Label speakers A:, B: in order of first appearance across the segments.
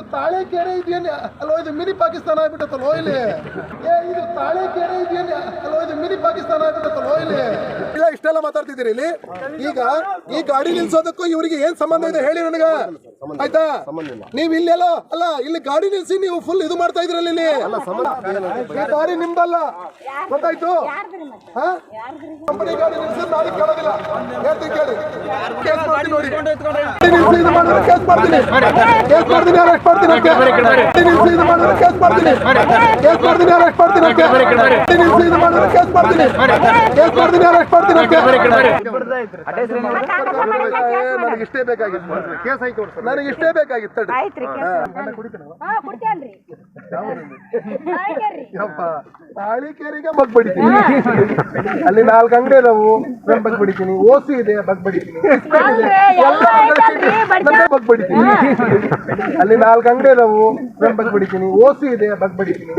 A: ಇದು ತಾಳೆಕೆರೆ ಇದೆಯೇನೆ ಅಲ್ಲೋ, ಇದು ಮಿನಿ ಪಾಕಿಸ್ತಾನ ಆಗ್ಬಿಟ್ಟತ್ತಲ್ಲೋ ಇಲ್ಲಿ. ಏ, ಇದು ತಾಳೆಕೆರೆ ಇದೆಯೇನೆ ಅಲ್ಲೋ, ಇದು ಮಿನಿ ಪಾಕಿಸ್ತಾನ ಆಗ್ಬಿಟ್ಟತ್ತಲ್ಲೋ ಇಲ್ಲಿ. ಇಲ್ಲ, ಇಷ್ಟೆಲ್ಲ ಮಾತಾಡ್ತಿದ್ದೀರಿ ಇಲ್ಲಿ. ಈಗ ಈ ಗಾಡಿ ನಿಲ್ಸೋದಕ್ಕೂ ಇವರಿಗೆ ಏನ್ ಸಂಬಂಧ ಇದೆ? ಹೇಳಿ ನನಗ. ಆಯ್ತಾ? ನೀವ್ ಇಲ್ಲೆಲ್ಲ ಅಲ್ಲ ಇಲ್ಲಿ ಗಾಡಿ ನಿಲ್ಸಿ ನೀವು ಫುಲ್ ಇದು ಮಾಡ್ತಾ ಇದ್ರಲ್ಲಿ ಇಲ್ಲಿ. ಈ ದಾರಿ ನಿಮ್ದಲ್ಲ? ಗೊತ್ತಾಯ್ತು? ಹಾ? ಕಂಪನಿ ಗಾಡಿ ಕೇಳೋದಿಲ್ಲ. ಹೇಳ್ತೀನಿ ಕೇಳಿ. ಕೇಸ್ ಮಾಡ್ತೀನಿ ನೋಡಿ. ಗಾಡಿ ನಿಲ್ಸಿ ಇದು ಮಾಡಿದ್ರೆ ಕೇಸ್ ಮಾಡ್ತೀನಿ. ಕೇಸ್ ಮಾಡ್ತೀನಿ ಅರೆಸ್ಟ್ ಮಾಡ್ತೀನಿ ಅಷ್ಟೇ. ಗಾಡಿ ನಿಲ್ಸಿ ಇದು ಮಾಡಿದ್ರೆ ಕೇಸ್ ಮಾಡ್ತೀನಿ. ಕೇಸ್ ಮಾಡ್ತೀನಿ ಅರೆಸ್ಟ್ ಮಾಡ್ತೀನಿ ಗಾಡಿ ನಿಲ್ಸಿ ಇದು ಮಾಡಿದ್ರೆ ಕೇಸ್ ಮಾಡ್ತೀನಿ. ಕೇಸ್ ಮಾಡ್ತೀನಿ ಅರೆಸ್ಟ್ ಮಾಡ್ತೀನಿ ನನಗೆ ಇಷ್ಟೇ ಬೇಕಾಗಿತ್ತು. ಕೇಸ್ ಆಯ್ತು ನನಗೆ ಇಷ್ಟೇ ಬೇಕಾಗಿತ್ತು.
B: ಆಯ್ತ್ರಿ
A: ತಾಳಿಕೇರಿಗೆ ಬಗ್ ಬಡಿತೀನಿ ಅಲ್ಲಿ ನಾಲ್ಕು ಅಂಗಡಿ ಅದಾವು ನಾನು ಬಗ್ ಬಡಿತೀನಿ ಓಸಿ ಇದೆ ಬಗ್ ಬಡಿತೀನಿ
B: ಎಲ್ಲ
A: ಬಗ್ ಬಡಿತೀನಿ ಅಲ್ಲಿ ನಾಲ್ಕು ಅಂಗಡಿ ಅದಾವು ನಾನು ಬಗ್ ಬಡಿತೀನಿ ಓಸಿ ಇದೆ ಬಗ್ ಬಡಿತೀನಿ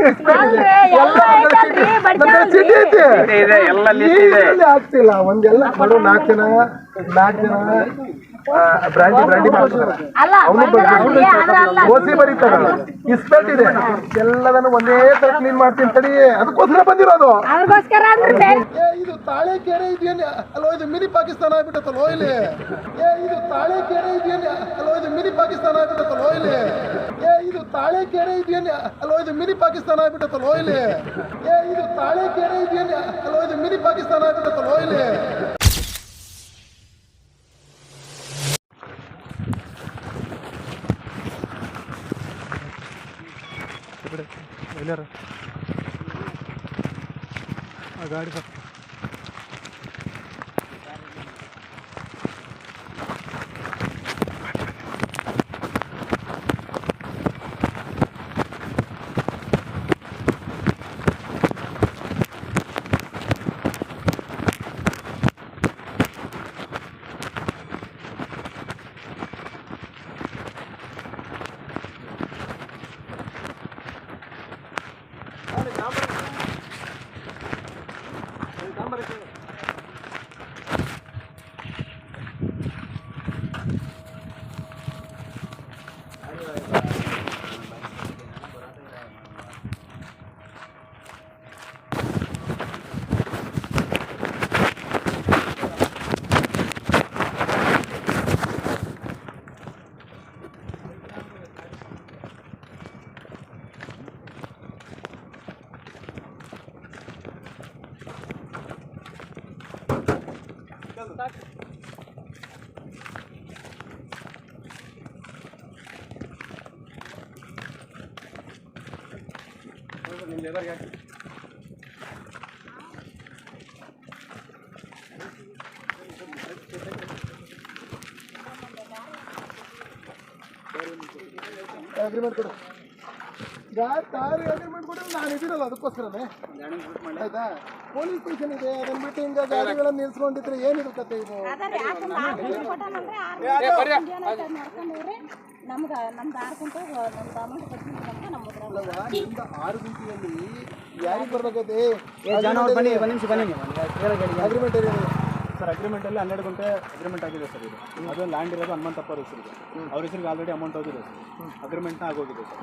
B: ಎಲ್ಲ
A: ಐತೆ ಆಗ್ತಿಲ್ಲ ಒಂದೆಲ್ಲ ನಾಲ್ಕು ಜನ. ನಾಲ್ಕು ಜನ ಬ್ರಾಂಡಿ ಬ್ರಾಂಡಿ ಮಾಡ್ತಾರೆ ಅವನು. ಓಸಿ ಬರೀತಾರ ಇಸ್ಪೆಟ್ ಇದೆ. ಎಲ್ಲದನ್ನು ಒಂದೇ ತರ ಕ್ಲೀನ್ ಮಾಡ್ತೀನಿ ತಡಿ. ಅದಕ್ಕೋಸ್ಕರ ಬಂದಿರೋದು ಏ ಇದು ತಾಳೆಕೆರೆ ಇದೆಯೇನೆ? ಅಲ್ಲೋ ಇದು ಮಿನಿ ಪಾಕಿಸ್ತಾನ ಆಗ್ಬಿಟ್ಟತ್ತಲ್ಲೋ ಇಲ್ಲಿ? ಏ ಇದು ತಾಳೆಕೆರೆ ಇದೆಯೇನೆ? ಅಲ್ಲೋ ಇದು ಮಿನಿ ಪಾಕಿಸ್ತಾನ ಆಗ್ಬಿಟ್ಟತ್ತಲ್ಲೋ ಇಲ್ಲಿ? ಏ ಇದು ತಾಳೆಕೆರೆ ಇದೆಯೇನೆ? ಅಲ್ಲೋ ಇದು ಮಿನಿ ಪಾಕಿಸ್ತಾನ ಆಗ್ಬಿಟ್ಟತ್ತಲ್ಲೋ ಇಲ್ಲಿ? ಏ ಇದು ತಾಳೆಕೆರೆ ಇದೆಯೇನೆ? ಅಲ್ಲೋ ಇದು ಮಿನಿ ಪಾಕಿಸ್ತಾನ ಆಗ್ಬಿಟ್ಟತ್ತಲ್ಲೋ ಇಲ್ಲಿ? ಬಿಡಿ ಎಲ್ಲಾರ ಆ ಗಾಡಿ ಬರ್ತದೆ ಅಗ್ರಿಮೆಂಟ್ ಕೊಡು. ಗಾಡಿ ತಾರಿ ಅಗ್ರಿಮೆಂಟ್ ಕೊಟ್ಟರೆ ನಾನು ಇದ್ದೀನಲ್ಲ ಅದಕ್ಕೋಸ್ಕರನೇ? ಆಯ್ತಾ? ಪೊಲೀಸ್ ಸ್ಟೇಷನ್ ಇದೆ ಅದನ್ನ ಬಿಟ್ಟು ಹಿಂಗ ಗಾಡಿಗಳನ್ನ ನಿಲ್ಸ್ಕೊಂಡಿದ್ರೆ ಏನಿದು ಕತೆ ಇದು?
B: ಅದರಿ ಕೊಟ್ಟಾನಂದ್ರೆ ನಮ್ಗ ನಮ್ದು ಆರು ಗಂಟೆ ನಮ್ದು ಅಮೌಂಟ್
A: ನಿಮ್ದು ಗಂಟೆಯಲ್ಲಿ ಯಾರಿಗೆ ಬರ್ಬೇಕೈತಿ
C: ಬನ್ನಿ ಒಂದು ನಿಮಿಷ ಬನ್ನಿ
A: ಅಗ್ರಿಮೆಂಟ್ ಏನಿದೆ?
C: ಸರ್ ಅಗ್ರಿಮೆಂಟ್ ಅಲ್ಲಿ ಹನ್ನೆರಡು ಗಂಟೆ ಅಗ್ರಿಮೆಂಟ್ ಆಗಿದೆ ಸರ್ ಇದು. ಅದು ಲ್ಯಾಂಡ್ ಇರೋದು ಹನುಮಂತಪ್ಪ ಅವ್ರ ಹೆಸರಿಗೆ. ಅವ್ರ ಹೆಸರಿಗೆ ಆಲ್ರೆಡಿ ಅಮೌಂಟ್ ಹೋಗಿದೆ ಸರ್. ಅಗ್ರಿಮೆಂಟ್ನ ಆಗೋಗಿದೆ ಸರ್.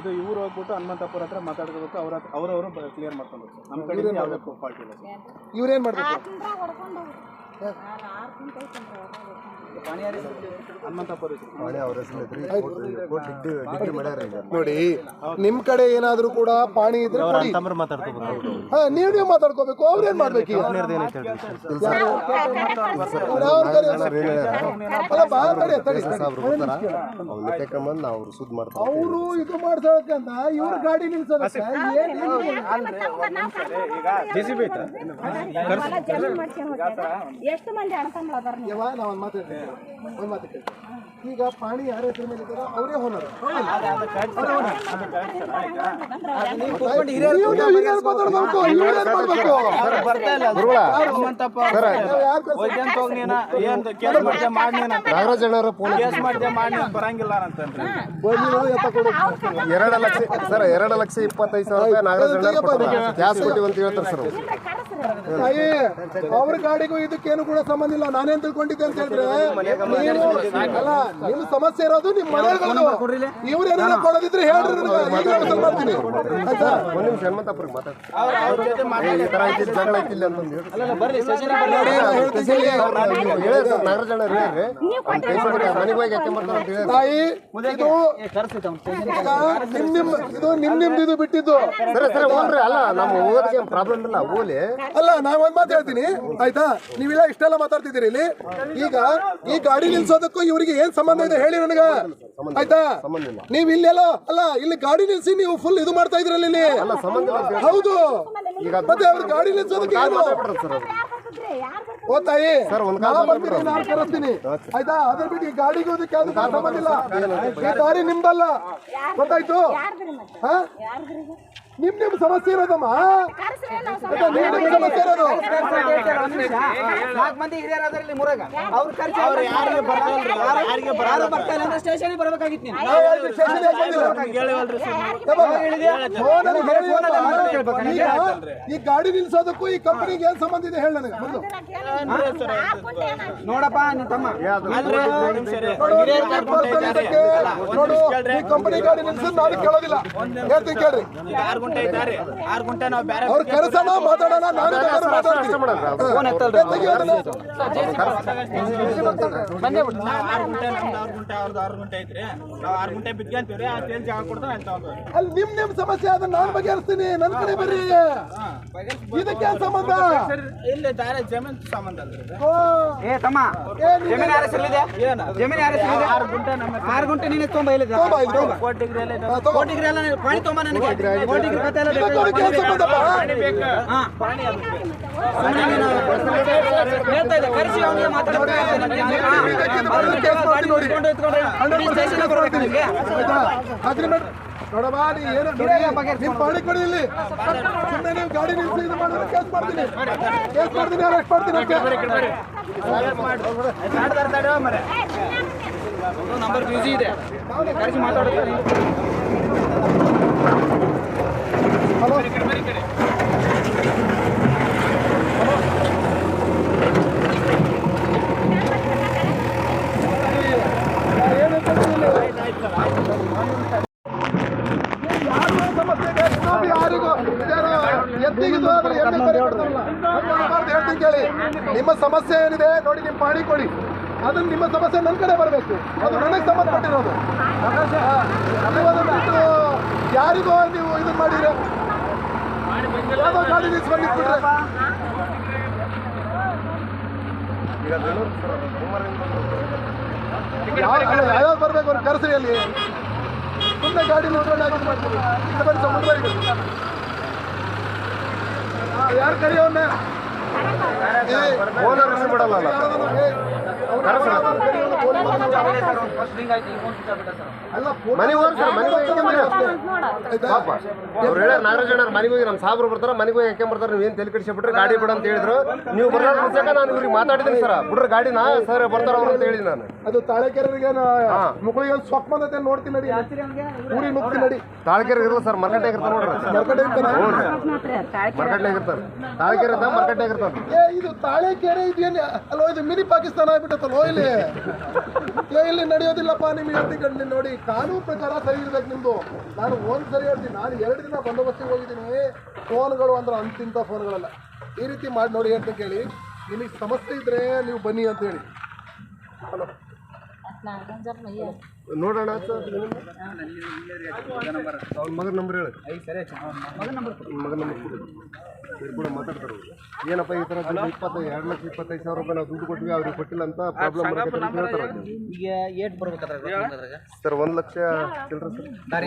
C: ಇದು ಇವ್ರು ಹೋಗ್ಬಿಟ್ಟು ಹನುಮಂತಪ್ಪ ಅವ್ರ ಹತ್ರ ಮಾತಾಡ್ಕೋಬೇಕು ಅವ್ರ ಅವರವರು ಕ್ಲಿಯರ್ ಮಾಡ್ಕೊಬೇಕು ಸರ್ ನಮ್ಮ ಕಡೆ ಯಾವುದೇ ಫಾಲ್ಟ್ ಇಲ್ಲ ಸರ್.
A: ಇವ್ರೇನು ಮಾಡ್ಬೇಕು? ನೋಡಿ ನಿಮ್ ಕಡೆ ಏನಾದ್ರೂ ಕೂಡ ಪಾಣಿ ಇದ್ರೆ ಕೊಡಿ ಹಾ ನೀವ್ ನೀವು ಮಾತಾಡ್ಕೋಬೇಕು ಅವ್ರೇನ್ ಮಾಡ್ಬೇಕು? ಅವ್ರು ಇದು ಮಾಡ್ಸೋಕಂತ ಇವ್ರ ಗಾಡಿ ನಿಲ್ಸೋದಕ್ಕೆ.
B: ಎಷ್ಟು ಮಂದಿ ಅಣ್ಣ ಅದಾರ ನೀವು
A: ಯವ್ವ, ನಾ ಒಂದ್ ಮಾತು. ಈಗ ಪಾಣಿ ಯಾರ ಹೆಸರು ಮೇಲೆ ಇದ್ದಾರೋ ಅವರೇ ಹೋನರ್
D: ನಾಗರಾಜ್
C: ಬರಂಗಿಲ್ಲ ಅಂತಂದ್ರೆ.
D: ಎರಡು ಲಕ್ಷ ಸರ್ ಎರಡು ಲಕ್ಷ ಇಪ್ಪತ್ತೈದು ಸಾವಿರ ನಾಗರಾಜ್ ಗ್ಯಾಸ್ ಕೊಟ್ಟಿವಿ ಅಂತ ಹೇಳ್ತಾರೆ ಸರ್
A: ತಾಯಿ ಅವ್ರ ಗಾಡಿಗೂ ಇದಕ್ಕೇನು ಕೂಡ ಸಂಬಂಧ ಇಲ್ಲ. ನಾನೇನ್ ತಿಳ್ಕೊಂಡಿದ್ದೆ ಅಂತ ಹೇಳಿದ್ರೆ ನೀವು ಅಲ್ಲ ನಿಮ್ ಸಮಸ್ಯೆ ಇರೋದು ನಿಮ್ ಮನೆಗಳು ಇವ್ರು ಏನಾರ ಕೊಡೋದಿದ್ರೆ ಹೇಳ್ರಿ ನನಗೆ. ಮಾಡ್ತೀನಿ ಆಯ್ತಾ? ತಾಯಿ ಇದು ನಿಮ್ ನಿಮ್ ಇದು ನಿಮ್ ನಿಮ್ದು ಇದು ಬಿಟ್ಟಿದ್ದು.
D: ಸರಿ ಸರಿ ಹೋಗ್ರಿ. ಅಲ್ಲ ನಮ್ಮ ಹೋಗೋದಕ್ಕೆ ಪ್ರಾಬ್ಲಮ್ ಇಲ್ಲ. ಹೋಗ್ಲಿ
A: ಅಲ್ಲ ನಾ ಒಂದ್ ಮಾತು ಹೇಳ್ತೀನಿ. ಆಯ್ತಾ? ನೀವೆಲ್ಲ ಇಷ್ಟೆಲ್ಲ ಮಾತಾಡ್ತಿದ್ದೀರಿ ಇಲ್ಲಿ. ಈಗ ಈ ಗಾಡಿ ನಿಲ್ಸೋದಕ್ಕೂ ಇವರಿಗೆ ಏನ್ ಸಂಬಂಧ ಇದೆ ಹೇಳಿ ನನಗ. ಆಯ್ತಾ?
D: ಸಂಬಂಧ ಇಲ್ಲ
A: ನೀವ್ ಇಲ್ಲೆಲ್ಲ ಅಲ್ಲ ಇಲ್ಲಿ ಗಾಡಿ ನಿಲ್ಸಿ ನೀವು ಫುಲ್ ಇದು ಮಾಡ್ತಾ ಇದ್ರಲ್ಲಿ ಇಲ್ಲಿ.
D: ಅಲ್ಲ ಸಂಬಂಧ ಇಲ್ಲ ಅಂತ ಹೇಳಿ.
A: ಹೌದು. ಮತ್ತೆ ಅವ್ರ ಗಾಡಿ ನಿಲ್ಸೋದಕ್ಕೆ ಏನು? ಓ ತಾಯಿ
D: ಸರ್, ಒಂದ್
A: ನಾ ಬರ್ತೀನಿ ನಾನು ಕರೆಸ್ತೀನಿ. ಆಯ್ತಾ? ಅದ್ರ ಬಿಟ್ಟು ಈ ಗಾಡಿಗೂ ಅದಕ್ಕೆ ಯಾವ್ದು ಸಂಬಂಧ ಇಲ್ಲ. ಈ ದಾರಿ ನಿಮ್ದಲ್ಲ. ಗೊತ್ತಾಯ್ತು?
B: ಯಾರ್ದ್ರಿ ಮತ್ತೆ?
A: ಹಾ?
B: ಯಾರ್ದ್ರಿ ಇದು?
A: ನಿಮ್ ನಿಮ್ ಸಮಸ್ಯೆ ಇರೋದಮ್ಮ.
E: ನಾಲ್ಕು ಮಂದಿ ಹಿರಿಯರು ಅದಾರ ಇಲ್ಲಿ ಮೂರಾಗ. ಅವ್ರು ಖರ್ಚು ಅವ್ರು ಯಾರಿಗೆ ಯಾರಿಗೆ ಯಾರು ಬರ್ತಾರೆ ಅಂದ್ರೆ ಸ್ಟೇಷನ್ ಬರ್ಬೇಕಾಗಿತ್ತು ನೀನು.
A: ಈ ಗಾಡಿ ನಿಲ್ಸೋದಕ್ಕೂ ಈ ಕಂಪನಿಗೆ ಏನ್ ಸಂಬಂಧ ಇದೆ? ಹೇಳ ನನಗೆ.
E: ನೋಡಪ್ಪ ನಿನ್ ತಮ್ಮ.
A: ನೋಡು, ಈ ಕಂಪನಿ ಗಾಡಿ ನಿಲ್ಸೋದು ನಾನು ಕೇಳೋದಿಲ್ಲ. ಹೇಳ್ತೀನಿ ಕೇಳ್ರಿ.
C: ಆರು ಗಂಟೆ ಇದ್ದಾರೆ. ಆರು ಗಂಟೆ ನಾವು ಬೇರೆ
A: ಅವ್ರು ಕರೆಸೋಣ ಮಾತಾಡೋಣ. ನಾನು ಬೇಕಾದ್ರೆ ಮಾತಾಡ್ತೀನಿ.
E: ಫೋನ್ ಎತ್ತಲ್ರಿ
A: ಏ, ತೆಗಿ ಅದನ್ನ.
C: ಆರು ಗಂಟೆ ನಮ್ದು ಆರು ಗಂಟೆ ಅವ್ರದ್ದು ಆರು ಗಂಟೆ ಐತ್ರಿ. ನಾವು ಗಂಟೆ ಬಿದ್ಕೊಂತೀವ್ರಿ ಆ ಟೇಲ್ ಜಾಗ ಕೊಡ್ತಾರೆ ಅಂತ ಅವ್ರು
A: ಅಲ್ಲಿ ನಿಮ್ ನಿಮ್ ಸಮಸ್ಯೆ ಅದನ್ನ ನಾನು ಬಗೆಹರಿಸ್ತೀನಿ. ನನ್ ಕಡೆ ಬರ್ರಿ. ಇದಕ್ಕೆ ಏನ್ ಸಂಬಂಧ?
C: ಇಲ್ಲಿ ದಾರಿ ಜಮೀನ್ ಸಂಬಂಧ ಅಲ್ರಿ
E: ಏ ತಮ್ಮ. ಜಮೀನ್ ಯಾರ ಹೆಸರಲ್ಲಿದೆ ಜಮೀನ್ ಯಾರ ಹೆಸರಲ್ಲಿದೆ
C: ಆರು ಗಂಟೆ ನಮ್ಮ
E: ಆರು ಗುಂಟೆ ನೀನೆ ತೊಂಬ
A: ಇಲ್ಲಿ.
E: ಕೋಟಿಗ್ರಿ ಎಲ್ಲ ಪಾಣಿ ತೊಂಬ ನನಗೆ. ಕೋಟಿಗ್ರಿ ಕತೆ ಎಲ್ಲ ಬೇಕು?
A: ಅದಕ್ಕೆ ಏನ್ ಸಂಬಂಧಪ್ಪ?
E: ಹಾ. ಸುಮ್ನೆ ನೀನು ಹೇಳ್ತಾ ಇದ್ದೆ ಕರೆಸಿ ಅವನಿಗೆ ಮಾತಾಡ್ಬೇಕು
A: ಇದಕ್ಕೆ ಬರೋದು ಕೇಸ್ ನೋಡಿ.
E: ಇಟ್ಕೊಂಡು ಇಟ್ಕೊಂಡು ಸ್ಟೇಷನ್ಗೆ ಬರ್ಬೇಕು ನಿಮಗೆ
A: ಆಯ್ತಾ? ಅಗ್ರಿಮೆಂಟ್ ನೋಡಮ್ಮ ನೀ ಏನು ನೋಡಿ, ನಿಮ್ ಪಾಡಿ ಕೊಡಿ ಇಲ್ಲಿ. ಸುಮ್ಮನೆ ನೀವು ಗಾಡಿ ನಿಲ್ಸಿ ಇದು ಮಾಡಿದ್ರೆ ಕೇಸ್ ಮಾಡ್ತೀನಿ. ಕೇಸ್ ಮಾಡ್ತೀನಿ ಅರೆಸ್ಟ್ ಮಾಡ್ತೀನಿ ಅಷ್ಟೇ.
E: ನಂಬರ್ ಬ್ಯೂಸಿ ಇದೆ ಕರೆಸಿ ಮಾತಾಡ್ತಾರೆ
A: ಏನಂತ ಗೊತ್ತಿಲ್ಲ. ಯಾರಿಗೂ ಏನ್ ಸಮಸ್ಯೆ ಇದೆ? ಇನ್ನೊಬ್ರು ಯಾರಿಗೂ ಇದೇನೋ ಎತ್ತಿಗಿದು ಆದ್ರೆ ಎಮ್ಮೆ ಕೊಡ್ತಾರಲ್ಲ, ಹೇಳ್ತೀನಿ ಕೇಳಿ ನಿಮ್ಮ ಸಮಸ್ಯೆ ಏನಿದೆ ನೋಡಿ ನಿಮ್ಮ ಮಾಡಿ ಕೊಡಿ. ಅದನ್ನ ನಿಮ್ಮ ಸಮಸ್ಯೆ ನನ್ನ ಕಡೆ ಬರಬೇಕು. ಅದು ನನಗೆ ಸಂಬಂಧಪಟ್ಟಿರೋದು. ನೀವು ಅದನ್ನ ಬಿಟ್ಟು ಯಾರಿಗೋ ನೀವು ಇದನ್ನ ಮಾಡಿದ್ರೆ. ಯಾವುದೋ ಗಾಡಿ
D: ಈಗ ಬೆಂಗಳೂರು ಸರ್
A: ಯಾವ್ಯಾವ ಬರ್ಬೇಕು ಅವ್ರು ಕರೆಸ್ರಿ ಅಲ್ಲಿ. ಸುಮ್ಮನೆ ಗಾಡಿ ನಿಲ್ಸ್ಕೊಂಡು ಯಾಕೆ ಮಾಡ್ತೀವಿ. ಹಾ, ಯಾರು ಕರಿಯವನ್ನ
D: ಫೋನ್
A: ಬಿಡಲ್ಲ
D: ಮನೆಗೆ ಹೋಗಿ ಸರ್ ಮನೆಗೆ ಹೋಗಿ ಯಾಕೆ ಬರ್ತಾರೆ?
A: ಆಯ್ತಾ?
D: ಪಾಪ ಅವ್ರು ಹೇಳ ನಾಗರಾಜ್ ಅಣ್ಣ ಮನೆಗೆ ಹೋಗಿ ನಮ್ಮ ಸಾಬ್ರು ಬರ್ತಾರ ಮನೆಗೆ ಹೋಗಿ ಯಾಕೆ ಬರ್ತಾರೆ ನೀವು ಏನು ತಲೆ ಬಿಟ್ರೆ ಗಾಡಿ ಬಿಡ ಅಂತ ಹೇಳಿದ್ರು ನೀವು ಮುಂಚೆಕ ನಾನು ಇವ್ರಿಗೆ ಮಾತಾಡಿದ್ದೀನಿ ಸರ್ ಬಿಡ್ರಿ ಗಾಡಿನ ಸರ್ ಬರ್ತಾರ ಅವ್ರು ಅಂತ ಹೇಳಿ ನಾನು
A: ಅದು ತಾಳೆಕೆರೆಗೆ ಮುಕ್ಕಳಿಗೆ ಸೊಕ್ಕ ಬಂದೈತೆ ನೋಡ್ತೀನಿ ನಡಿ ಊರಿಗೆ ನುಗ್ತಿ ನಡಿ
D: ತಾಳ್ಕೆರೆ ಇರಲ್ಲ ಸರ್ ಮರ್ಕಟ್ಟೆ ಇರ್ತಾರೆ ನೋಡ್ರಿ ಮರ್ಕಟ್ಟೆ ಇರ್ತಾರೆ ತಾಳ್ಕೆರೆ ಇದ್ದ ಮರ್ಕಟ್ಟೆ ಇರ್ತಾರೆ
A: ಏ, ಇದು ತಾಳೆಕೆರೆ ಇದೆಯೇನು? ಅಲ್ಲೋ, ಇದು ಮಿನಿ ಪಾಕಿಸ್ತಾನ ಆಗ್ಬಿಟ್ಟತ್ತಲ್ಲೋ ಇಲ್ಲಿ. ಇಲ್ಲಿ ನಡೆಯೋದಿಲ್ಲಪ್ಪ ನಿಮ್ಗೆ ಹೇಳ್ತೀನಿ ನೋಡಿ, ಕಾನೂನು ಪ್ರಕಾರ ಸರಿ ಇರ್ಬೇಕು ನಿಮ್ದು. ನಾನು ಒಂದ್ ಸರಿ ಹೇಳ್ತೀನಿ, ನಾನು ಎರಡು ದಿನ ಬಂದೋಬಸ್ತಿಗೆ ಹೋಗಿದ್ದೀನಿ. ಫೋನ್ಗಳು ಅಂದ್ರೆ ಅಂತಿಂತ ಫೋನ್ಗಳಲ್ಲ. ಈ ರೀತಿ ಮಾಡಿ ನೋಡಿ ಅಂತ ಕೇಳಿ. ನಿಮಗೆ ಸಮಸ್ಯೆ ಇದ್ರೆ ನೀವು ಬನ್ನಿ ಅಂತ ಹೇಳಿ. ಹಲೋ.
D: ನೋಡೋಣ ಸರ್ ಅವ್ರ ಮಗನ ನಂಬರ್ ಹೇಳಿ. ಮಗನ ನಂಬರ್ ಕೊಡಿ. ಇವ್ರು ಕೂಡ ಮಾತಾಡ್ತಾರೆ ಅವ್ರು. ಏನಪ್ಪ ಈ ಥರ ದುಡ್ಡು ಇಪ್ಪತ್ತೈದು ಎರಡು ಲಕ್ಷ ಇಪ್ಪತ್ತೈದು ಸಾವಿರ ರೂಪಾಯಿ ನಾವು ದುಡ್ಡು ಕೊಟ್ವಿ ಅವ್ರಿಗೆ ಕೊಟ್ಟಿಲ್ಲ ಅಂತ ಪ್ರಾಬ್ಲಮ್ ಹೇಳ್ತಾರೆ ಅವ್ರು.
E: ಈಗ ಏಟ್ ಬರ್ಬೇಕಾದ್ರೆ
D: ಸರ್ ಒಂದು ಲಕ್ಷ ಚಿಲ್ಲರೆ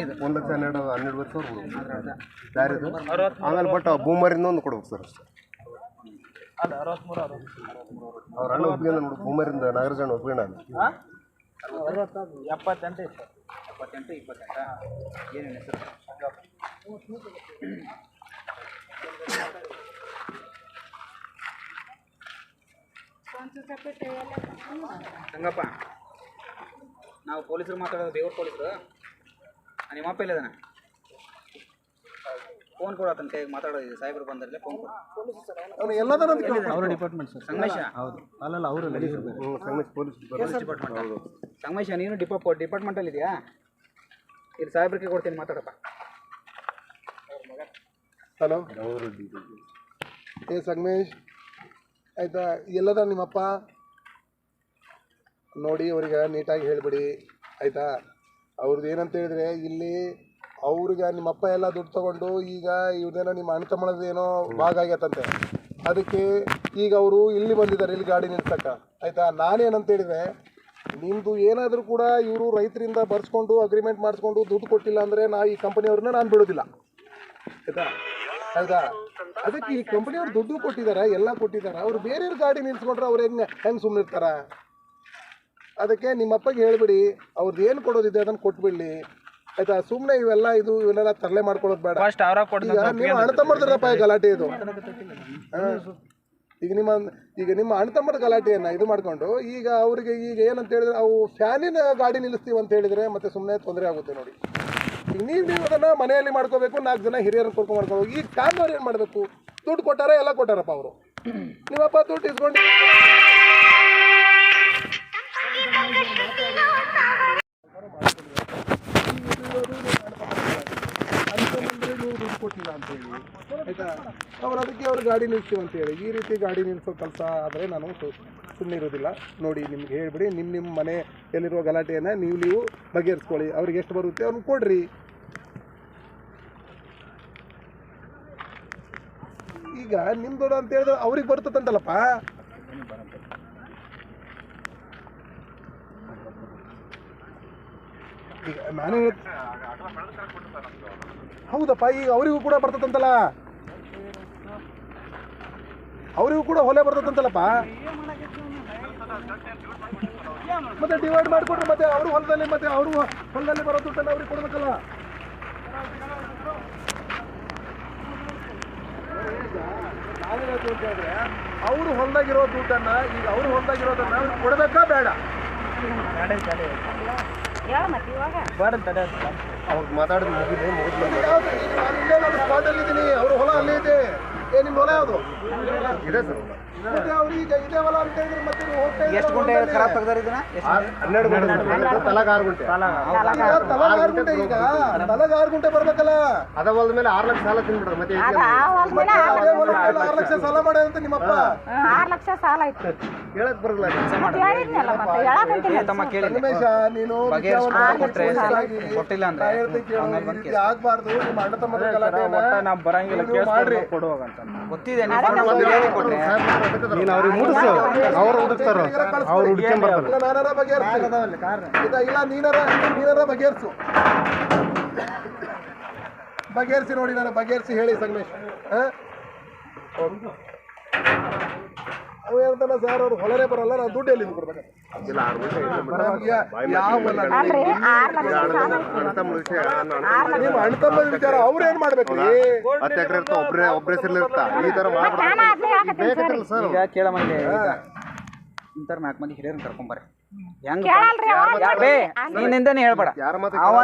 D: ಸರ್. ಒಂದು ಲಕ್ಷ ಹನ್ನೆರಡು ಹನ್ನೆರಡು ಸಾವಿರ ದಾರಿದು ಆಮೇಲೆ ಬಟ್ ಬೂಮರಿಂದ ಒಂದು ಕೊಡ್ಬೇಕು ಸರ್ ಅಷ್ಟೇ. ಅವ್ರ ಅಣ್ಣ ಒಪ್ಪಿಗೆ ನೋಡಿ ಬೂಮರಿಂದ ನಾಗರಾಜ್ ಅಣ್ಣ ಒಪ್ಪಿಗೆ
C: ಎಪ್ಪತ್ತೆಂಟು ಇತ್ತು ಎಪ್ಪತ್ತೆಂಟು ಇಪ್ಪತ್ತೆಂಟ? ಏನೇನು ಹೆಸರು? ಸಂಗಪ್ಪ. ನಾವು ಪೊಲೀಸರು ಮಾತಾಡೋದು ದೇವ್ರ ಪೊಲೀಸರು. ನಿಮ್ಮಪ್ಪ ಇಲ್ಲದನ
E: ಫೋನ್ ಕೊಡ ಆತನ ಕೈಗೆ ಮಾತಾಡೋದು ಸಾಹೇಬ್ರು ಬಂದಿರಲಿ ಫೋನ್ ಕೊಡಿ.
A: ಎಲ್ಲದರ
C: ಅವರ ಡಿಪಾರ್ಟ್ಮೆಂಟ್ ಸರ್
E: ಸಂಗಮೇಶ?
C: ಹೌದು. ಅಲ್ಲಲ್ಲ ಅವರು
D: ಸಂಗಮೇಶ್ ಪೊಲೀಸ್
E: ಡಿಪಾರ್ಟ್ಮೆಂಟ್ ಸಂಗಮೇಶ ನೀನು ಡಿಪಾಪ್ ಡಿಪಾರ್ಟ್ಮೆಂಟಲ್ಲಿ ಇದೆಯಾ? ಇಲ್ಲಿ ಸಾಹೇಬ್ರಿಗೆ ಕೊಡ್ತೀನಿ ಮಾತಾಡಪ್ಪ.
A: ಹಲೋ. ಏ ಸಂಗಮೇಶ್ ಆಯ್ತಾ? ಎಲ್ಲದ ನಿಮ್ಮಪ್ಪ? ನೋಡಿ ಅವ್ರಿಗೆ ನೀಟಾಗಿ ಹೇಳ್ಬಿಡಿ. ಆಯ್ತಾ? ಅವ್ರದ್ದು ಏನಂತ ಹೇಳಿದ್ರೆ ಇಲ್ಲಿ ಅವ್ರಿಗೆ ನಿಮ್ಮಪ್ಪ ಎಲ್ಲ ದುಡ್ಡು ತಗೊಂಡು ಈಗ ಇವ್ರದೇನೋ ನಿಮ್ಮ ಅಣ್ಣ ತಮ್ಮಳದ ಏನೋ ಭಾಗ ಆಗೈತಂತೆ ಅದಕ್ಕೆ ಈಗ ಅವರು ಇಲ್ಲಿ ಬಂದಿದ್ದಾರೆ, ಇಲ್ಲಿ ಗಾಡಿ ನಿಲ್ಸಕ್ಕ. ಆಯ್ತಾ? ನಾನೇನಂತ ಹೇಳಿದೆ ನಿಮ್ಮದು ಏನಾದರೂ ಕೂಡ ಇವರು ರೈತರಿಂದ ಬರ್ಸ್ಕೊಂಡು ಅಗ್ರಿಮೆಂಟ್ ಮಾಡಿಸ್ಕೊಂಡು ದುಡ್ಡು ಕೊಟ್ಟಿಲ್ಲ ಅಂದರೆ ನಾ ಈ ಕಂಪನಿಯವ್ರನ್ನ ನಾನು ಬಿಡೋದಿಲ್ಲ. ಆಯ್ತಾ? ಹೌದಾ ಅದಕ್ಕೆ ಈ ಕಂಪನಿಯವ್ರು ದುಡ್ಡು ಕೊಟ್ಟಿದ್ದಾರೆ ಎಲ್ಲ ಕೊಟ್ಟಿದ್ದಾರೆ ಅವ್ರು ಬೇರೆಯವ್ರ ಗಾಡಿ ನಿಲ್ಸ್ಕೊಂಡ್ರೆ ಅವ್ರು ಹೆಂಗೆ ಹೆಂಗೆ ಸುಮ್ಮನೆ ಇರ್ತಾರ? ಅದಕ್ಕೆ ನಿಮ್ಮಪ್ಪಗೆ ಹೇಳಿಬಿಡಿ ಅವ್ರದ್ದು ಏನು ಕೊಡೋದಿದೆ ಅದನ್ನು ಕೊಟ್ಬಿಡ್ಲಿ. ಆಯ್ತಾ? ಸುಮ್ಮನೆ ಇವೆಲ್ಲ ಇದು ಇವೆಲ್ಲ ತರಲೆ ಮಾಡ್ಕೊಳ್ಳೋದು ಬೇಡ.
E: ಫಸ್ಟ್ ಅವರ
A: ಈಗ ನೀವು ಅಣ್ಣ ತಮ್ಮರ್ದ್ರಪ್ಪ ಈ ಗಲಾಟೆ ಇದು. ಹಾ. ಈಗ ನಿಮ್ಮ ಈಗ ನಿಮ್ಮ ಅಣ್ಣ ತಮ್ಮರ ಗಲಾಟೆಯನ್ನ ಇದು ಮಾಡ್ಕೊಂಡು ಈಗ ಅವರಿಗೆ ಈಗ ಏನಂತ ಹೇಳಿದ್ರೆ ಅವು ಫ್ಯಾನಿನ ಗಾಡಿ ನಿಲ್ಲಿಸ್ತೀವಿ ಅಂತ ಹೇಳಿದ್ರೆ ಮತ್ತೆ ಸುಮ್ಮನೆ ತೊಂದರೆ ಆಗುತ್ತೆ ನೋಡಿ. ಈಗ ನೀವು ನೀವು ಅದನ್ನ ಮನೆಯಲ್ಲಿ ಮಾಡ್ಕೋಬೇಕು ನಾಲ್ಕು ಜನ ಹಿರಿಯರನ್ನ ಕರ್ಕೊಂಡು ಮಾಡ್ಕೋಬೇಕು. ಈಗ ಫ್ಯಾನ್ನವ್ರು ಏನು ಮಾಡಬೇಕು? ದುಡ್ಡು ಕೊಟ್ಟಾರ ಎಲ್ಲ ಕೊಟ್ಟಾರಪ್ಪ ಅವರು. ನಿಮ್ಮಪ್ಪ ದುಡ್ಡು ಇಸ್ಕೊಂಡು ಅನ್ಕೊಂಡ್ರೆ ನೀವು ದುಡ್ಡು ಕೊಟ್ಟಿಲ್ಲ ಅಂತೇಳಿ ಅವ್ರು ಅದಕ್ಕೆ ಅವ್ರು ಗಾಡಿ ನಿಲ್ಸಿಕಿ ಅಂತ ಹೇಳಿ. ಈ ರೀತಿ ಗಾಡಿ ನಿಲ್ಸೋ ಕೆಲಸ ಆದರೆ ನಾನು ಸುಮ್ಮನೆ ಇರೋದಿಲ್ಲ. ನೋಡಿ ನಿಮ್ಗೆ ಹೇಳಿಬಿಡಿ ನಿಮ್ಮ ನಿಮ್ಮ ಮನೆ ಎಲ್ಲಿರುವ ಗಲಾಟೆಯನ್ನು ನೀವು ನೀವು ಬಗೆಹರಿಸ್ಕೊಳ್ಳಿ. ಅವ್ರಿಗೆ ಎಷ್ಟು ಬರುತ್ತೆ ಅವ್ರನ್ನ ಕೊಡ್ರಿ. ಈಗ ನಿಮ್ ದೊಡ್ಡ ಅಂತ ಹೇಳಿದ್ರೆ ಅವ್ರಿಗೆ ಬರ್ತದಂತಲ್ಲಪ್ಪ? ಈಗ ನಾನು ಹೌದಪ್ಪ, ಈಗ ಅವರಿಗೂ ಕೂಡ ಬರ್ತದಂತಲ್ಲ? ಅವರಿಗೂ ಕೂಡ ಹೊಲೆ ಬರ್ತದಂತಲ್ಲಪ್ಪ? ಮತ್ತೆ ಡಿವೈಡ್ ಮಾಡಿಕೊಟ್ರೆ ಮತ್ತೆ ಅವರು ಹೊಲದಲ್ಲಿ ಮತ್ತೆ ಅವರು ಹೊಲದಲ್ಲಿ ಬರೋ ಅವ್ರಿಗೆ ಕೊಡ್ಬೇಕಲ್ಲ ಅವರು ಹೊಲದಾಗಿರೋ ದುಡ್ಡನ್ನ ಈಗ ಅವರು ಹೊಲದಾಗಿರೋದನ್ನ ಕೊಡ್ಬೇಕಾ ಬೇಡ?
D: ಅವ್ರು ಮಾತಾಡಿದ ಮುಗಿದೆ ಮುಗಿದ್ಮೇಲೆ
A: ಇದ್ದೀನಿ ಅವ್ರ ಹೊಲ ಅಲ್ಲಿ ಇದೆ. ಏ ನಿಮ್ಮ ಹೊಲ ಯಾವುದು?
D: ಇದೆ ಸರ್
A: ಮತ್ತೆ ಅವ್ರು ಈಗ ಇದೇ ಹೊಲ ಅಂತ ಹೇಳಿದ್ರೆ ಮತ್ತೆ ನೀವು ಹೋಗ್ತಾ ಇದ್ದೀರ
E: ಎಷ್ಟು ಗುಂಟೆ
A: ಹೊಲದಲ್ಲಿ.
E: ಖರಾಬ್ ತೆಗ್ದಾರ ಇದನ್ನ?
D: ಆರ್- ಹನ್ನೆರಡು ಗುಂಟೆ. ತಲಾಗ ಆರು ಗುಂಟೆ.
A: ಈಗ ತಲಗ ಆರು ಗುಂಟೆ ಈಗ? ತಲಗ ಆರು ಗುಂಟೆ ಬರ್ಬೇಕಲ್ಲ?
D: ಅದ ಹೊಲ್ದ ಮೇಲೆ ಆರು ಲಕ್ಷ ಸಾಲ ತಿನ್ಬಿಟ್ರು ಮತ್ತೆ
B: ಅದ ಆ ಹೊಲ್ಮೇಲೆ ಆರ್
A: ಅದೇ ಹೊಲ ಮೇಲೆ ಆರು ಲಕ್ಷ ಸಾಲ ನಿಮ್ಮಪ್ಪ.
B: ಆರ್ ಲಕ್ಷ ಸಾಲ ಐತಿ
D: ಹೇಳಕ್ ಬರಲ್ಲ.
B: ಮತ್ತೆ ಹೇಳಿದ್ನಲ್ಲ ಮತ್ತೆ ಹೇಳಕಂತೀನಿ
E: ತಮ್ಮ ಕೇಳಿ
A: ರಮೇಶ ನೀನು
E: ಬಗೆಹರಿಸ್ಕೊಂಡು
A: ವಿದ್ಯಾವಂತ
E: ಕೊಟ್ರೆ
A: ಪೊಲೀಸ್
E: ಸರಿ. ಕೊಟ್ಟಿಲ್ಲ ಅಂದ್ರೆ
A: ನಾ ಹೇಳ್ತೀನಿ ಕೇಳು,
E: ಆಮೇಲೆ
A: ಈ
E: ಬಂದ್
A: ರೀತಿ ಆಗ್ಬಾರ್ದು. ನಿಮ್ಮ ಅಣ್ಣ ಗಲಾಟೆಯನ್ನ
C: ನಾವು ಬರಂಗಿಲ್ಲ.
A: ನೀವು ಮಾಡ್ರಿ.
C: ಕೊಡುವಾಗಂತ
E: ಗೊತ್ತಿದೆ ನೀವು
D: ನೀನು ಅವ್ರಿಗೆ ಮುಡಿಸು ಅವ್ರು ಹುಡುಕ್ತಾರ ಅವ್ರು ಹುಡ್ಕೊಂಡ್
A: ಇಲ್ಲ ನಾನಾರ ಬಗೆಹರಿಸ್ತೀನಿ ಇಲ್ಲ ಇಲ್ಲ ನೀನಾರ ನೀನಾರ ಬಗೆಹರಿಸು ಬಗೆಹರಿಸಿ ನೋಡಿ ನಾನು ಬಗೆಹರಿಸಿ ಹೇಳಿ ಸಂಗಮೇಶ್. ಹಾ? ಅವು ಹೇಳ್ತಾನೆ ಸರ್ ಅವ್ರು ಹೊಲನೇ ಬರಲ್ಲ ನಾನು ದುಡ್ಡು ಎಲ್ಲಿಂದ ಕೊಡ್ಬೇಕು ತಮ್ಮನ ವಿಚಾರ ಅವ್ರು ಏನ್ ಮಾಡ್ಬೇಕು?
D: ಹತ್ತು ಎಕರೆ ಒಬ್ರೇ ಈ ತರ ಮಾಡ್ಬಿಡ್ತಾರೆ
B: ಸರ್.
D: ಬೇಕತ್ತಲ್ಲ ಸರ್
E: ಈಗ ಕೇಳ ಮಂದಿ ಇಂತರ ನಾಲ್ಕು ಮಂದಿ ಹಿರಿಯರನ್ನ ಕರ್ಕೊಂಬರ್ರಿ
B: ಕೇಳಲ್ರಿ ಅವ
E: ಹೇಳ್ಬೇಡ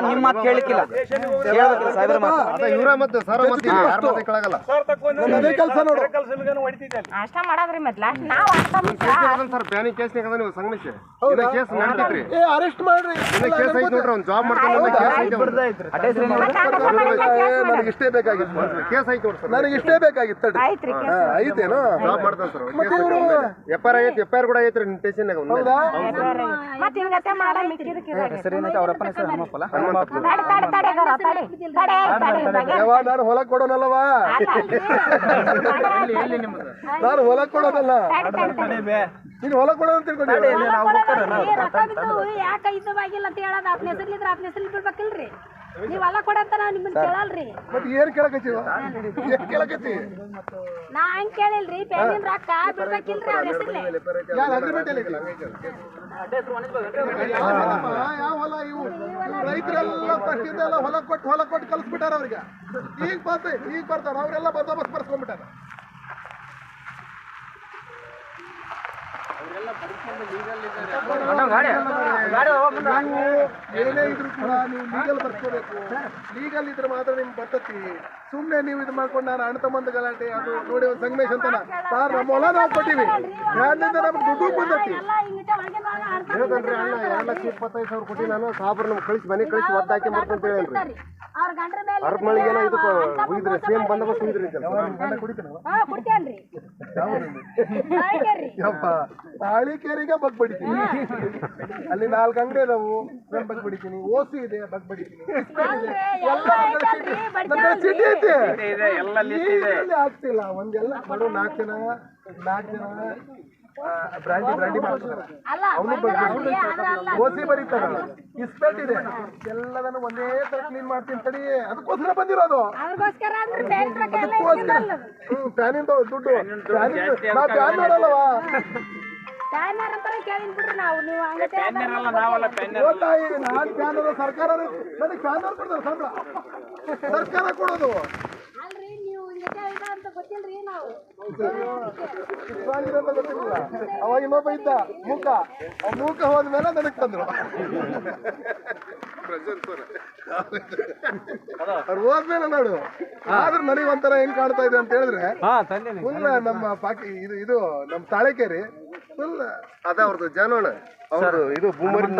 E: ನಿಮ್ಮ ಮಾತು ಕೇಳಿಕ್ಕಿಲ್ಲ. ಕೇಳ್ಬೇಕಿಲ್ಲ ಸಾಹೇಬ್ರ ಮಾತು.
D: ಅದ ಇವ್ರ ಮತ್ತೆ ಸರ ಮತ್ತೆ ಯಾರ ಮಾತು ಕೇಳಾಗಲ್ಲ
A: ನಂದು ಅದೇ ಕೆಲಸ ನೋಡು.
B: ಅಷ್ಟ ಮಾಡದ್ರಿ ಮೊದ್ಲ? ನಾವ್
D: ಸರ್. ಕೇಸ್ ಅದ ನೀವು ಕೇಸ್ ನಡೀತೈತ್ರಿ
A: ಏ ಅರೆಸ್ಟ್ ಮಾಡ್ರಿ.
D: ಕೇಸ್ ಐತಿ ನೋಡ್ರಿ ಒಂದು ಜಾಬ್ ಮಾಡ್ತಾನೆ ಕೇಸ್ ಐತಿ.
E: ಅಡ್ರೆಸ್
A: ನನಗೆ ಇಷ್ಟೇ ಬೇಕಾಗಿತ್ತು
D: ಕೇಸ್ ಐತಿ ನೋಡ್ರಿ ಸರ್.
A: ನನಗೆ ಇಷ್ಟೇ ಬೇಕಾಗಿತ್ತು ತಡ್ರಿ.
B: ಐತ್ರಿ
A: ಹಾ, ಐತೇನು?
D: ಜಾಬ್ ಮಾಡ್ತಾನೆ ಸರ್.
A: ಮತ್ತೆ ಇವರು
D: ಎಫ್ ಐ ಆರ್ ಐತಿ ಎಫ್ ಕೂಡ ಐತ್ರಿ ನಿಮ್ಮ ಒಂದು.
B: ಮತ್ ಹಿಂಗತೆ ಮಾಡ
A: ನಾನು ಹೊಲ ಕೊಡೋನಲ್ಲವ ನಾನು ಹೊಲ ಕೊಡೋದಲ್ಲ ನೀನು ಹೊಲ ಕೊಡೋಣ ಅಂತ ತಿಳ್ಕೊಂಡಿ
B: ಯಾಕೆ ಇದ್ದವಾಗಿಲ್ಲ ಅಂತ ಹೇಳೋದು ಆತ್ನ ಹೆಸರ್ಲಿದ್ರ ಆತ್ನ ಹೆಸರ್ಲಿ ಬಿಡ್ಬೇಕಿಲ್ರಿ ನೀವ್ ಹೊಲ ಕೊಡಂತ ನಾವ್ ನಿಮ್ಮನ್ನ ಕೇಳಲ್ರಿ.
A: ಮತ್ತೆ ಏನ್ ಕೇಳಕತ್ತಿ ಏನ್ ಕೇಳಕತ್ತಿ?
B: ನಾ ಹಂಗ್ ಕೇಳಿಲ್ರಿ ಪೇನಿನ ರೊಕ್ಕ ಬಿಡ್ಬೇಕಿಲ್ರಿ ಅವ್ರ ಹೆಸರ್ಲಿ.
A: ಯಾರು ಅಗ್ರಿಮೆಂಟ್ ಅಲ್ಲಿ ಯಾವ ಹೊಲ ಇವು? ರೈತರೆಲ್ಲ ಹೊಲ ಕೊಟ್ಟು ಹೊಲ ಕೊಟ್ಟು ಕಲ್ಸ್ಬಿಟ್ಟಾರ ಅವ್ರಿಗೆ. ಈಗ ಬರ್ತ ಈಗ ಬರ್ತಾರ. ಅವರೆಲ್ಲ ಬಂದೋಬಸ್ತ್ ಬರ್ಸ್ಕೊಂಡ್ಬಿಟ್ಟಾರ. ಏನೇ ಇದ್ರು ಕೂಡ ನೀವು ಲೀಗಲ್ ಲೀಗಲ್ ಇದ್ರೆ ಮಾತ್ರ ನಿಮ್ಗೆ ಬರ್ತತಿ. ಸುಮ್ನೆ ನೀವು ಇದು ಮಾಡ್ಕೊಂಡು ನಾನು ಅಣ್ಣ ತಮ್ಮಂದ ಗಲಾಟೆ ಅದು ನೋಡಿ ಒಂದು ಸಂಗಮೇಶ್ ಅಂತ ಸಾರ್ ನಮ್ಮ ಹೊಲ ನಾವು ಕೊಟ್ಟಿವಿ. ನಮ್ಗೆ ದುಡ್ಡು ಬಂದತಿ?
B: ಆಡ್ಕೊಂಡು
D: ಅಣ್ಣ ಎರಡು ಲಕ್ಷ ಇಪ್ಪತ್ತೈದು ಸಾವಿರ ಕೊಟ್ಟಿ ನಾನು. ಸಾಬ್ರು ನಮ್ಗೆ ಕಳಿಸಿ ಮನೆ ಕಳಿಸಿ ಒದ್ದಾಕಿ ಮಾಡ್ಕೊಂತ ಹೇಳೇನ್ರಿ
B: ಅವ್ರ ಗಂಡ್ರ ಮೇಲೆ
D: ಅರ್ಧ ಮಳಿಗೆ ಏನೋ ಇದಕ್ಕೆ. ಸೇಮ್ ಬಂದೋಬಸ್ತ್ ಉಗಿದ್ರಿ
B: ಹಾ ಕುಡ್ತೇನ್ರಿ. ಆಯ್ಕೆರ್ರಿ
A: ಯಪ್ಪ ತಾಳಿಕೇರಿಗೆ ಬಗ್ ಅಲ್ಲಿ ನಾಲ್ಕು ಅಂಗಡಿ ಅದಾವು. ನಾನು ಬಗ್ ಬಡಿತೀನಿ ಓಸಿ ಇದೆ ಬಗ್ ಬಡಿತೀನಿ ಚೀಟಿ ಐತಿ.
C: ಎಲ್ಲ
A: ಆಗ್ತಿಲ್ಲ. ಒಂದೆಲ್ಲ ನೋಡು ನಾಲ್ಕು ಜನ ನಾಲ್ಕು ಜನ ಬ್ರಾಂಡಿ ಬ್ರಾಂಡಿ ಮಾಡ್ತಾರೆ.
B: ಬೈದವ್ರಲ್ರಿ, ಅದು
A: ಓಸಿ ಬರೀತಾರ ಇಸ್ಪೆಟ್ ಇದೆ. ಎಲ್ಲದನ್ನು ಒಂದೇ ತರ ಕ್ಲೀನ್ ಮಾಡ್ತೀನಿ ತಡಿ. ಅದಕ್ಕೋಸ್ಕರ ಬಂದಿರೋದು.
B: ಬೇರೆ
A: ಅದಕ್ಕೋಸ್ಕರ. ಹ್ಮ್ ಫ್ಯಾನಿಂದ ದುಡ್ಡು. ಫ್ಯಾನಿಂದ ನಾ ಫ್ಯಾನ್ ಮಾಡಲ್ಲವಾ?
B: ಟ್ಯಾನರ್ ಅಂತಾನೆ ಕೇಳಿನ್ ಬಿಡ್ರಿ ನಾವು. ಹಂಗತೆ
A: ನಾನ್ ಸರ್ಕಾರ ನನಗೆ ಕೊಡ್ತಾರೆ ಸಂಬಳ ಸರ್ಕಾರ ಕೊಡೋದು.
B: ಅಲ್ರಿ ನೀವು ಹಿಂಗತೆ ಇಲ್ಲ ಅಂತ ಗೊತ್ತಿಲ್ರಿ ನಾವು.
A: ಇಷ್ಟಾಗಿದೆ ಅಂತ ಗೊತ್ತಿಲ್ಲ. ಅವಾಗ ಇನ್ನೊಬ್ಬ ಇದ್ದ ಮೂಕ. ಆ ಮೂಕ ಹೋದ್ಮೇಲೆ ನನಗೆ ತಂದ್ರು. ಅವ್ರು ಹೋದ್ಮೇಲೆ ನೋಡು. ಆದ್ರೂ ನನಗೆ ಒಂಥರ ಹೆಂಗ್ ಕಾಣ್ತಾ ಇದೆ ಅಂತ ಹೇಳಿದ್ರೆ ನಮ್ಮ ಪಾಕಿ ಇದು ಇದು ನಮ್ಮ ತಾಳೆಕೇರಿ ಫುಲ್
D: ಅದ ಅವ್ರದ್ದು ಜಾನೋಣ ಅವ್ರದ್ದು ಇದು ಬೂಮರಿಂದ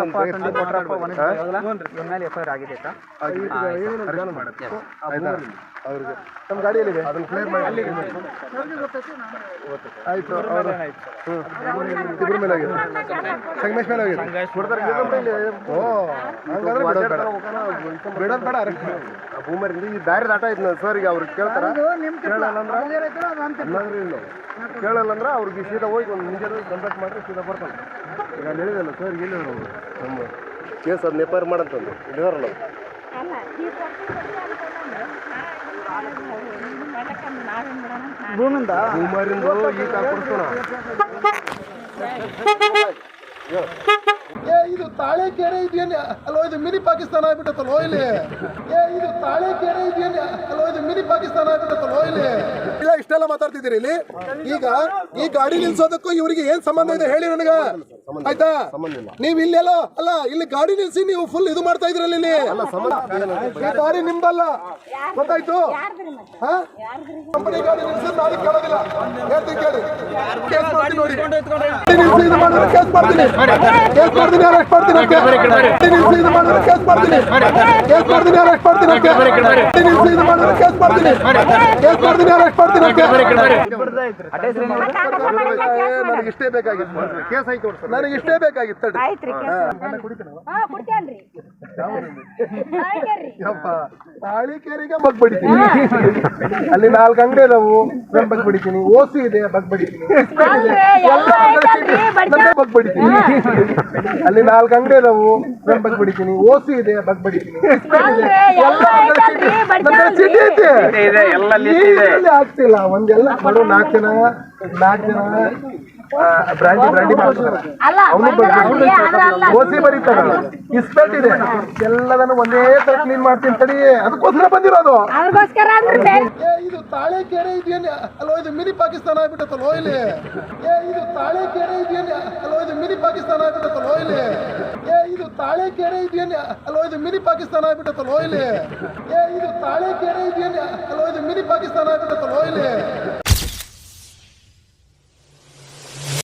A: ಅವ್ರಿಗೆ. ನಮ್ಮ ಗಾಡಿಯಲ್ಲಿದೆ?
D: ಅದನ್ನ ಕ್ಲಿಯರ್ ಮಾಡಿ.
A: ಆಯ್ತು ಅವರು. ಇಬ್ರ ಮೇಲೆ ಆಗಿದೆ. ಸಂಗಮೇಶ್ ಮೇಲೆ ಆಗಿದೆ. ಓ ಹಂಗಾದ್ರೆ ಬಿಡೋದ್ ಬೇಡ. ಬಿಡೋದ್ ಬೇಡ
D: ಭೂಮರಿಂದ ಈ ದಾರಿ ದಾಟ ಐತ್ ಸರ್ ಈಗ ಅವ್ರಿಗೆ ಕೇಳ್ತಾರ? ಕೇಳಲ್ಲ ಕೇಳಲ್ಲ ಅಂದ್ರೆ ಅವ್ರಿಗೆ ಸೀದಾ ಹೋಗಿ ಒಂದು ಮುಂಜಾನೆ ಕಂಡಕ್ಟ್ ಮಾಡ್ರಿ ಸೀದಾ ಬರ್ತಾನೆ ಈಗ ಹೇಳಿದಲ್ಲ ಸರ್ ಎಲ್ಲಿ ಅವರು. ನಮ್ಮ ಕೇಸ್ ಅದು ನೆಪಾರ್ ಮಾಡಂತಂದು ಇದಾರಲ್ಲ
B: ಅಲ್ಲ ನೀವು ಕೊಡ್ತೀವಿ ನಾವೇನ್ ಮಾಡೋಣ
E: ಭೂಮಿಂದ
D: ಬೂಮರಿಂದ ಈ ಕಾಲ್ ಕೊಡ್ತಾನ
A: ಏ, ಇದು ತಾಳೆಕೆರೆ ಇದೆಯೇನು? ಅಲ್ಲೋ ಇದು ಮಿನಿ ಪಾಕಿಸ್ತಾನ ಆಗ್ಬಿಟ್ಟತ್ತಲ್ಲೋ ಇಲ್ಲಿ ಏ, ಇದು ತಾಳೆಕೆರೆ ಇದೆಯೇನು? ಅಲ್ಲೋ ಇದು ಮಿನಿ ಪಾಕಿಸ್ತಾನ ಆಗ್ಬಿಟ್ಟತ್ತಲ್ಲೋ ಇಲ್ಲಿ ಇಲ್ಲ, ಇಷ್ಟೆಲ್ಲ ಮಾತಾಡ್ತಿದ್ದೀರಿ ಇಲ್ಲಿ. ಈಗ ಈ ಗಾಡಿ ನಿಲ್ಸೋದಕ್ಕೂ ಇವರಿಗೆ ಏನ್ ಸಂಬಂಧ ಇದೆ ಹೇಳಿ ನನಗ. ಆಯ್ತಾ? ನೀವ್ ಇಲ್ಲೆಲ್ಲ, ಅಲ್ಲ, ಇಲ್ಲಿ ಗಾಡಿ ನಿಲ್ಸಿ ನೀವು ಫುಲ್ ಇದು ಮಾಡ್ತಾ ಇದ್ರಲ್ಲ ಇಲ್ಲಿ. ಈ ದಾರಿ ನಿಮ್ದಲ್ಲ. ಗೊತ್ತಾಯ್ತು? ಕಂಪನಿ ಗಾಡಿ ನಿಲ್ಸಿ ದಾರಿ ಕೇಳೋದಿಲ್ಲ. ಹೇಳ್ತೀನಿ ಕೇಳಿ. ಕೇಸ್ ಮಾಡ್ತೀನಿ ನೋಡಿ. ಕೇಸ್ ಮಾಡ್ತೀನಿ. ಮಾಡ್ತೀನಿ ಅರೆಸ್ಟ್ ಮಾಡ್ತೀನಿ ಅಂತೆ. ಗಾಡಿ ನಿಲ್ಸಿ ಇದು ಮಾಡಿದ್ರೆ ಕೇಸ್ ಮಾಡ್ತೀನಿ. ಕೇಸ್ ಮಾಡ್ತೀನಿ ಅರೆಸ್ಟ್ ಮಾಡ್ತೀನಿ ಅಂತೆ. ಗಾಡಿ ನಿಲ್ಸಿ ಇದು ಮಾಡಿದ್ರೆ ಕೇಸ್ ಮಾಡ್ತೀನಿ. ಕೇಸ್ ಮಾಡ್ತೀನಿ ಅರೆಸ್ಟ್ ಮಾಡ್ತೀನಿ ನನಗೆ ಇಷ್ಟೇ ಬೇಕಾಗಿತ್ತು.
D: ಕೇಸ್ ಆಯ್ತು
A: ನನಗೆ ಇಷ್ಟೇ ಬೇಕಾಗಿತ್ತು ತಾಳಿಕೇರಿಗೆ ಬಗ್ ಬಡಿತೀನಿ ಅಲ್ಲಿ ನಾಲ್ಕು ಅಂಗಡಿ ಅದಾವು ನಾನು ಬಗ್ ಬಡಿತೀನಿ ಓಸಿ ಇದೆ ಬಗ್ ಬಡಿತೀನಿ
B: ಎಲ್ಲ
A: ಬಗ್ ಬಡಿತೀನಿ ಅಲ್ಲಿ ನಾಲ್ಕು ಅಂಗಡಿ ಅದಾವು. ನಾನು ಬಗ್ ಬಡಿತೀನಿ. ಓಸಿ ಇದೆ ಬಗ್ ಬಡಿತೀನಿ. ಆಗ್ತಿಲ್ಲ. ಒಂದೆಲ್ಲ ನೋಡು ನಾಲ್ಕು ಜನ ನಾಲ್ಕು ಜನ ಬ್ರಾಂಡಿ ಬ್ರಾಂಡಿ
B: ಬೈದವ್ರಲ್ರಿ,
A: ಓಸಿ ಬರೀತಾರ ಇಸ್ಪೆಟ್ ಇದೆ. ಎಲ್ಲದನ್ನು ಒಂದೇ ತರ ಕ್ಲೀನ್ ಮಾಡ್ತೀನಿ ತಡಿ. ಅದಕ್ಕೋಸ್ಕರ ಬಂದಿರೋದು.
B: ಇದು ಅಂದ್ರೆ
A: ಕೆರೆ ಇದೆಯಲ್ಲ ಅಲ್ಲೋ ಇದು ಮಿನಿ ಪಾಕಿಸ್ತಾನ ಆಗ್ಬಿಟ್ಟತ್ತಲ್ಲೋ ಇಲ್ಲಿ? ಏ ಇದು ತಾಳೆಕೆರೆ ಇದೆಯಲ್ಲ ಅಲ್ಲೋ ಇದು ಮಿನಿ ಪಾಕಿಸ್ತಾನ ಆಗ್ಬಿಟ್ಟತ್ತಲ್ಲೋ ಇಲ್ಲಿ ಏ, ಇದು ತಾಳೆಕೆರೆ ಇದೆಯೇನು? ಅಲ್ಲೋ ಇದು ಮಿನಿ ಪಾಕಿಸ್ತಾನ ಆಗ್ಬಿಟ್ಟತ್ತಲ್ಲೋ ಇಲ್ಲಿ ಏ, ಇದು ತಾಳೆಕೆರೆ ಇದೆಯೇನು? ಅಲ್ಲೋ ಇದು ಮಿನಿ ಪಾಕಿಸ್ತಾನ ಆಗ್ಬಿಟ್ಟತ್ತಲ್ಲೋ ಇಲ್ಲಿ